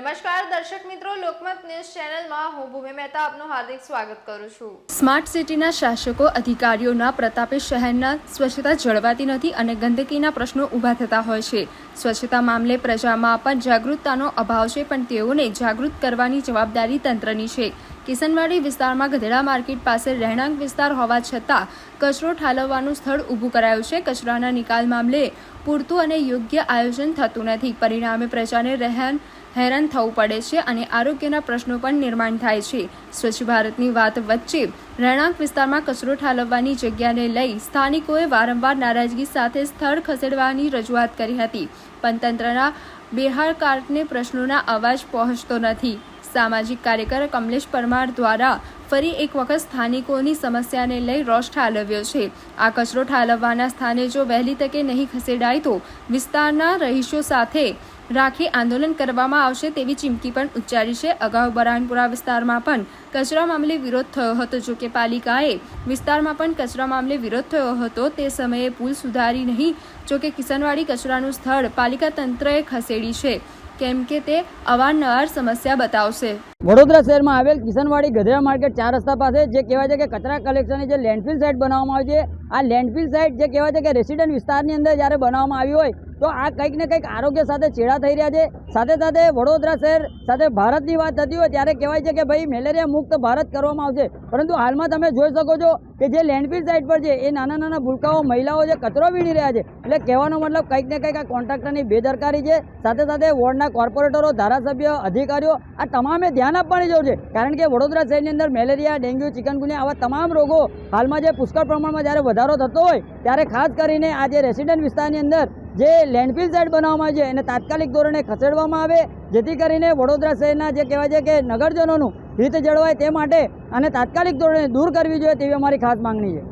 નમસ્કાર, દર્શક મિત્રો, લોકમત ન્યૂઝ ચેનલમાં હું ભૂમિ મહેતા આપનું હાર્દિક સ્વાગત કરું છું. સ્માર્ટ સિટીના શાસકો, અધિકારીઓના પ્રતાપે શહેરના સ્વચ્છતા જળવાતી નથી અને ગંદકીના પ્રશ્નો ઊભા થતા હોય છે. સ્વચ્છતા મામલે પ્રજામાં પણ જાગૃતતાનો અભાવ છે, પણ તેઓને જાગૃત કરવાની જવાબદારી તંત્રની છે. કિસનવાડી વિસ્તારમાં ગધેડા માર્કેટ પાસે રહેણાંક વિસ્તાર હોવા છતાં કચરો ઠાલવવાનું સ્થળ ઊભું કરાયું છે. કચરાના નિકાલ મામલે પૂરતું અને યોગ્ય આયોજન થતું નથી. પરિણામે પ્રજાને રહેન, હેરાન થવું પડે છે અને આરોગ્યના પ્રશ્નો પણ નિર્માણ થાય છે. સ્વચ્છ ભારતની વાત વચ્ચે રહેણાંક વિસ્તારમાં કચરો ઠાલવવાની જગ્યાને લઈ સ્થાનિકોએ વારંવાર નારાજગી સાથે સ્થળ ખસેડવાની રજૂઆત કરી હતી. પણ તંત્રના બેહારકારને પ્રશ્નોના અવાજ પહોંચતો નથી. સામાજિક કાર્યકર કમલેશ પરમાર દ્વારા ફરી એક વખત સ્થાનિકોની સમસ્યાને લઈ રોષ ઠાલવ્યો છે. આ કચરો ઠાલવવાના સ્થાને જો વહેલી તકે નહીં ખસેડાય તો વિસ્તારના રહીશો સાથે રાખી આંદોલન કરવામાં આવશે તેવી ચીમકી પણ ઉચ્ચારી છે. અગાઉ બરાનપુરા વિસ્તારમાં પણ કચરા મામલે વિરોધ થયો હતો, જો કે પાલિકાએ વિસ્તારમાં પણ કચરા મામલે વિરોધ થયો હતો. તે સમયે પુલ સુધારી નહીં, જો કે કિસનવાડી કચરાનું સ્થળ પાલિકા તંત્રએ ખસેડી છે. કેમ કે તે અવારનવાર સમસ્યા બતાવશે. વડોદરા શહેરમાં આવેલ કિશનવાડી ગધેડા માર્કેટ ચાર રસ્તા પાસે જે કહેવાય છે કે કચરા કલેક્શનની જે લેન્ડફિલ સાઇટ બનાવવામાં આવી છે, આ લેન્ડફિલ સાઇટ જે કહેવાય છે કે રેસિડન્ટ વિસ્તારની અંદર જ્યારે બનાવવામાં આવી હોય તો આ કંઈક ને કંઈક આરોગ્ય સાથે છેડા થઈ રહ્યા છે. સાથે સાથે વડોદરા શહેર સાથે ભારતની વાત થતી હોય ત્યારે કહેવાય છે કે ભાઈ, મેલેરિયા મુક્ત ભારત કરવામાં આવશે. પરંતુ હાલમાં તમે જોઈ શકો છો કે જે લેન્ડફિલ સાઇટ પર છે, એ નાના નાના ભૂલકાઓ મહિલાઓ જે કચરો વીણી રહ્યા છે. એટલે કહેવાનો મતલબ કંઈક ને કંઈક આ કોન્ટ્રાક્ટરની બેદરકારી છે. સાથે સાથે વોર્ડના કોર્પોરેટરો, ધારાસભ્ય, અધિકારીઓ આ તમામે ધ્યાન આપવાની જરૂર છે. કારણ કે વડોદરા શહેરની અંદર મેલેરિયા, ડેન્ગ્યુ, ચિકનગુનિયા આવા તમામ રોગો હાલમાં જે પુષ્કળ પ્રમાણમાં જ્યારે વધારો થતો હોય, ત્યારે ખાસ કરીને આ જે રેસિડેન્ટ વિસ્તારની અંદર જે લેન્ડફિલ સાઇટ બનાવવામાં આવી છે, એને તાત્કાલિક ધોરણે ખસેડવામાં આવે, જેથી કરીને વડોદરા શહેરના જે કહેવાય છે કે નગરજનોનું હિત જળવાય તે માટે અને તાત્કાલિક ધોરણે દૂર કરવી જોઈએ તેવી અમારી ખાસ માંગણી છે.